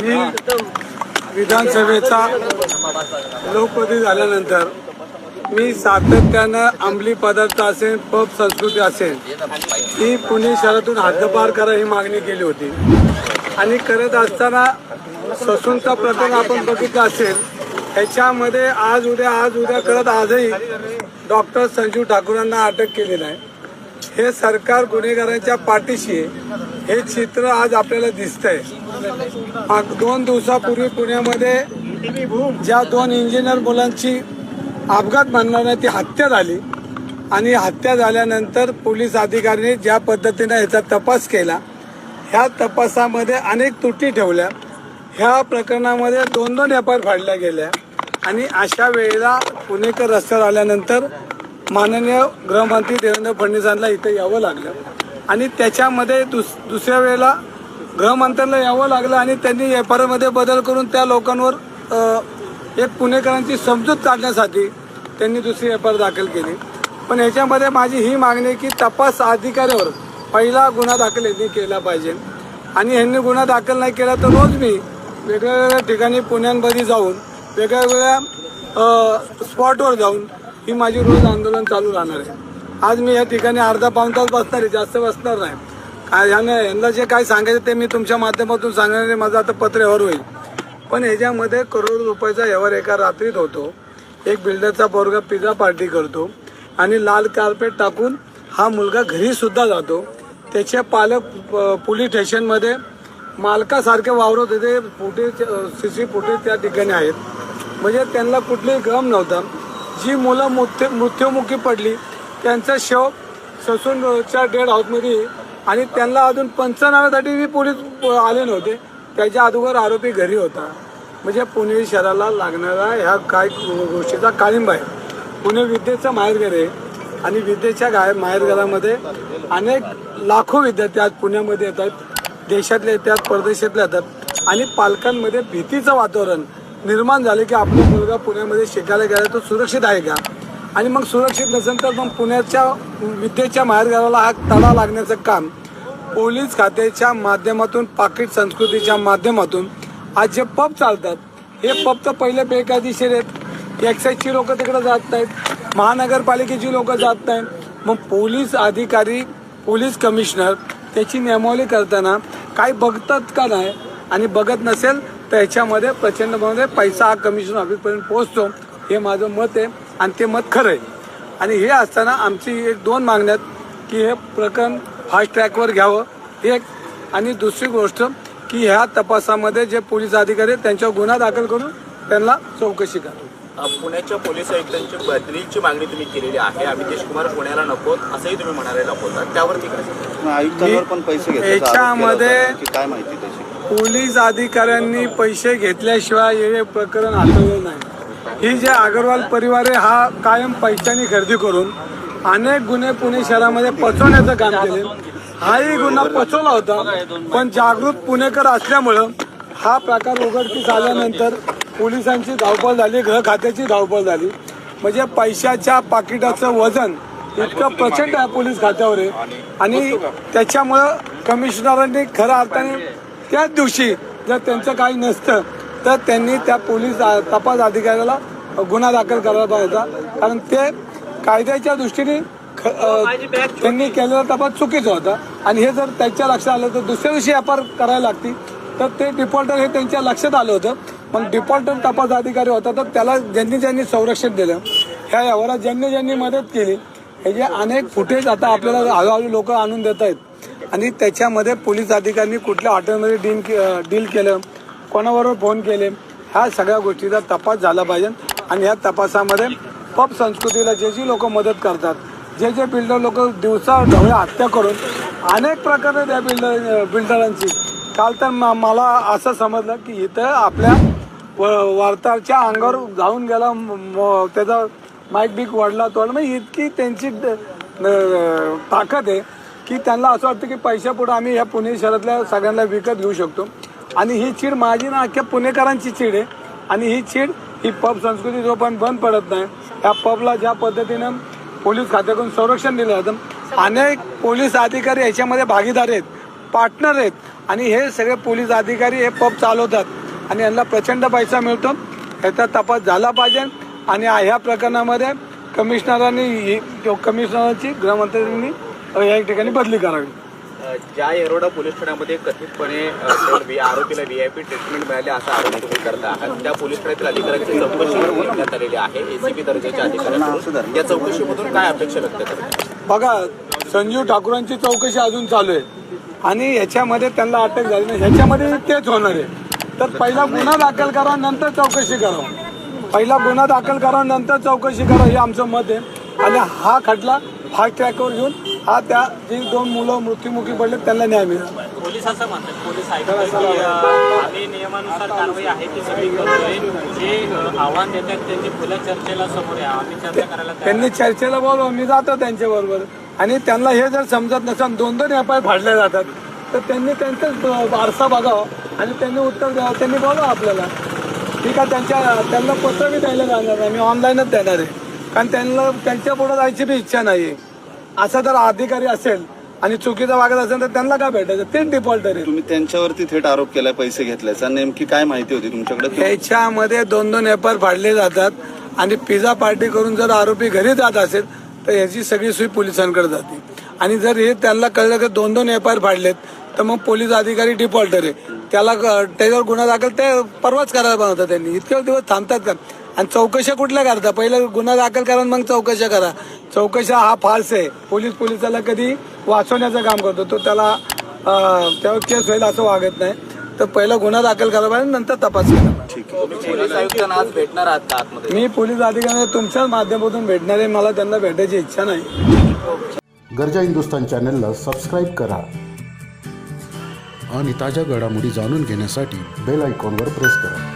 मी विधानसभेचा लोकप्रतिनिधी झाल्यानंतर मी सातत्यानं अंमली पदार्थ असेल पब संस्कृती असेल ही पुणे शहरातून हद्दपार करा ही मागणी केली होती. आणि करत असताना ससूनचा प्रकरण आपण बघितला असेल ह्याच्यामध्ये आज उद्या आज उद्या करत आजही डॉक्टर संजीव ठाकूरांना अटक केलेलं आहे. हे सरकार गुन्हेगारांच्या पाठीशी आहे. हे चित्र आज आपल्याला दिसतंय. दोन दिवसापूर्वी पुण्यामध्ये ज्या दोन इंजिनियर मुलांची अपघात म्हणणार ती हत्या झाली. आणि हत्या झाल्यानंतर पोलीस अधिकाऱ्यांनी ज्या पद्धतीने याचा तपास केला ह्या तपासामध्ये अनेक त्रुटी ठेवल्या. ह्या प्रकरणामध्ये दोन दोन एफ आय फाडल्या गेल्या. आणि अशा वेळेला पुणेकर रस्त्यावर आल्यानंतर माननीय गृहमंत्री देवेंद्र फडणवीसांना इथं यावं लागलं. आणि त्याच्यामध्ये दुस दुसऱ्या वेळेला गृहमंत्र्यांना यावं लागलं आणि त्यांनी एफ आर बदल करून त्या लोकांवर एक पुणेकरांची समजूत काढण्यासाठी त्यांनी दुसरी एफ आर दाखल केली. पण याच्यामध्ये माझी ही मागणी आहे की तपास अधिकाऱ्यावर पहिला गुन्हा दाखल यांनी केला पाहिजे. आणि ह्यांनी गुन्हा दाखल नाही केला तर रोज मी वेगळ्या वेगळ्या ठिकाणी पुण्यांमध्ये जाऊन वेगळ्या वेगळ्या स्पॉटवर जाऊन ही माझी रोज आंदोलन चालू राहणार आहे. आज मी या ठिकाणी अर्धा पाऊण तास बसणार आहे जास्त बसणार नाही. काय ह्याने यांना जे काय सांगायचं ते मी तुमच्या माध्यमातून सांगणार माझं आता पत्र व्यवहार होईल. पण ह्याच्यामध्ये करोड रुपयाचा व्यवहार एका रात्रीत होतो. एक बिल्डरचा पोरगा पिझ्झा पार्टी करतो आणि लाल कार्पेट टाकून हा मुलगा घरीसुद्धा जातो. त्याचे पालक प- पोलीस स्टेशनमध्ये मालकासारखे वावरत होते. फुटेज सी सी फुटेज त्या ठिकाणी आहेत. म्हणजे त्यांना कुठलीही गम नव्हता. जी मुलं मृत्यू मृत्युमुखी पडली त्यांचा शव ससूनच्या डेड हाऊसमध्ये आणि त्यांना अजून पंचनाम्यासाठी मी पोलीस आले नव्हते. त्याच्या अगोदर आरोपी घरी होता. म्हणजे पुणे शहराला लागणारा ह्या काय गोष्टीचा काळिंबा आहे. पुणे विद्येचं माहेरघर आहे. आणि विद्येच्या गाय माहेरघरामध्ये अनेक लाखो विद्यार्थी आज पुण्यामध्ये येतात. देशातले येतात परदेशातले येतात. आणि पालकांमध्ये भीतीचं वातावरण निर्माण झाले की आपला मुलगा पुण्यामध्ये शिकायला गेला तो सुरक्षित आहे का? आणि मग सुरक्षित नसेल तर मग पुण्याच्या विद्येच्या माहेरघराला हा तडा लागण्याचं काम पोलीस खात्याच्या माध्यमातून पाकिट संस्कृतीच्या माध्यमातून आज जे पब चालतात हे पब तर पहिले बेकायदेशीर आहेत. एक्साईजची लोक तिकडे जात नाहीत महानगरपालिकेची लोक जात नाहीत मग पोलीस अधिकारी पोलीस कमिशनर त्याची नियमावली करताना काही बघतात का नाही आणि बघत नसेल तर ह्याच्यामध्ये प्रचंडमध्ये पैसा हा कमिशन ऑफिसपर्यंत पोहोचतो. हे माझं मत आहे. आणि ते मत खरं आहे. आणि हे असताना आमची एक दोन मागण्यात की हे प्रकरण फास्ट ट्रॅकवर घ्यावं. एक आणि दुसरी गोष्ट की ह्या तपासामध्ये जे पोलीस अधिकारी आहेत त्यांच्यावर गुन्हा दाखल करून त्यांना चौकशी करावी अ, पुण्याच्या पोलीस आयुक्तांची बदलीची मागणी तुम्ही केलेली आहे. अमितेश कुमार पुण्याला नको असंही तुम्ही म्हणाले? आयुक्तांवर पण पैसे केला याच्यामध्ये- काय माहिती त्याची? पोलीस अधिकाऱ्यांनी पैसे घेतल्याशिवाय हे प्रकरण हाताळलं नाही. ही जे अग्रवाल परिवार आहे हा कायम पैशानी खरेदी करून अनेक गुन्हे पुणे शहरामध्ये पचवण्याचं काम केले. हाही गुन्हा पचवला होता पण जागृत पुणेकर असल्यामुळं हा प्रकार उघडकीस आल्यानंतर पोलिसांची धावपळ झाली गृह खात्याची धावपळ झाली. म्हणजे पैशाच्या पाकिटाचं वजन इतकं प्रचंड आहे पोलीस खात्यावर आहे. आणि त्याच्यामुळं कमिशनरांनी खऱ्या अर्थाने त्याच दिवशी जर त्यांचं काही नसतं तर त्यांनी त्या पोलीस तपास अधिकाऱ्याला गुन्हा दाखल करायला पाहिजे होता. कारण ते कायद्याच्या दृष्टीने ख- त्यांनी केलेला तपास चुकीचा होता. आणि हे जर त्यांच्या लक्षात आलं तर दुसऱ्या दिवशी व्यापार करायला लागती तर ते डिफॉल्टर हे त्यांच्या लक्षात आलं होतं. मग डिफॉल्टर तपास अधिकारी होता तर त्याला ज्यांनी ज्यांनी संरक्षण दिलं ह्या व्यवहारात ज्यांनी ज्यांनी मदत केली हे जे अनेक फुटेज आता आपल्याला हळूहळू लोक आणून देत आहेत. आणि त्याच्यामध्ये पोलीस अधिकाऱ्यांनी कुठल्या हॉटेलमध्ये डील के- डील केलं कोणाबरोबर फोन केले ह्या सगळ्या गोष्टीचा तपास झाला पाहिजे. आणि या तपासामध्ये पब संस्कृतीला जे जी लोक मदत करतात जे जे बिल्डर लोक दिवसा ढवळ्या हत्या करून अनेक प्रकारे त्या बिल्डर बिल्डरांची काल तर म- मला असं समजलं की इथं आपल्या व- वार्ताच्या अंगावर जाऊन गेला त्याचा माईक बीक वाढला तो. म्हणजे इतकी त्यांची ताकद आहे की त्यांना असं वाटतं की पैशापुढे आम्ही ह्या पुणे शहरातल्या सगळ्यांना विकत घेऊ शकतो. आणि ही चीड माझी ना अख्ख्या पुणेकरांची चीड आहे. आणि ही चीड ही पब संस्कृती जोपर्यंत बंद पडत नाही या पबला ज्या पद्धतीनं पोलीस खात्याकडून संरक्षण दिलं जातं अनेक पोलीस अधिकारी याच्यामध्ये भागीदार आहेत पार्टनर आहेत आणि हे सगळे पोलीस अधिकारी हे पब चालवतात आणि यांना प्रचंड पैसा मिळतो. याचा तपास झाला पाहिजे आणि ह्या प्रकरणामध्ये कमिशनरांनी ही- कमिशनरांची गृहमंत्र्यांनी या ठिकाणी बदली करावी. ज्या येरोडा पोलीस ठाण्यामध्ये कथितपणे आरोपीला व्ही- आय पी ट्रीटमेंट मिळाली असा आरोप तुम्ही करता आहात. त्या पोलीस ठाण्यातील अधिकाऱ्यांची चौकशी घेण्यात आलेली आहे. एसीपी दर्जाच्या अधिकाऱ्यांकडून या चौकशीमधून काय अपेक्षा व्यक्त करतात बघा संजीव ठाकूरांची चौकशी अजून चालू आहे. आणि ह्याच्यामध्ये त्यांना अटक झाली नाही. ह्याच्यामध्ये तेच होणार आहे. तर पहिला गुन्हा दाखल करा नंतर चौकशी करा. पहिला गुन्हा दाखल करा नंतर चौकशी करा हे आमचं मत आहे. आणि हा खटला फास्ट ट्रॅकवर घेऊन हा त्या जी दोन मुलं मृत्युमुखी पडले त्यांना न्याय मिळेल. पोलीस असं म्हणतात पोलीस ऐकतात की अं, आम्ही नियमानुसार कारवाई आहे ती सगळी करतोय. जे आव्हान देतात त्यांनी खुल्या चर्चेला समोर या. आम्ही चर्चा करायला तयार त्यांनी चर्चेला बोलवा मी जातो त्यांच्याबरोबर. आणि त्यांना हे जर समजत नसेल दोन दोन एफ आय फाडले जातात तर त्यांनी त्यांचाच वारसा बघावा आणि त्यांनी उत्तर द्यावं त्यांनी बोलावं आपल्याला. ठीक आहे त्यांच्या त्यांना पत्र बी द्यायला जाणार नाही मी ऑनलाईनच देणार आहे. कारण त्यांना त्यांच्या पुढे जायची बी इच्छा नाही आहे असा जर अधिकारी असेल आणि चुकीचा वागत असेल तर त्यांना काय भेटायचं? तेच डिफॉल्टर आहे. तुम्ही त्यांच्यावरती थेट आरोप केलाय पैसे घेतल्याचा. नेमकी काय माहिती होती तुमच्याकडे? याच्यामध्ये दोन दोन एपर फाडले जातात आणि पिझ्झा पार्टी करून जर आरोपी घरी जात असेल तर याची सगळी सोय पोलिसांकडे जाते. आणि जर हे त्यांना कळलं की दोन दोन एफ आय फाडलेत तर मग पोलीस अधिकारी डिफॉल्टर आहे. त्याला त्याच्यावर गुन्हा दाखल ते परवाच करायला बनवतात त्यांनी. इतके दिवस थांबतात का? आणि चौकशा कुठल्या करता? पहिलं गुन्हा दाखल करा मग चौकशा करा. चौकशा हा फार्स आहे. पोलीस पोलिसाला कधी वाचवण्याचं काम करतो. तो त्याला त्यावर केस होईल असं वागत नाही. तर पहिला गुन्हा दाखल करायला पाहिजे नंतर तपास केला पाहिजे ठीक आहे. तुम्ही पोलीस आयुक्तांना आज भेटणार आहात का आतमध्ये? मी पोलीस अधिकारी तुमच्याच माध्यमातून भेटणार आहे. मला त्यांना भेटायची इच्छा नाही. गरजा हिंदुस्तान चॅनलला सबस्क्राईब करा. आणि ताज्या घडामोडी जाणून घेण्यासाठी बेल आयकॉनवर प्रेस करा.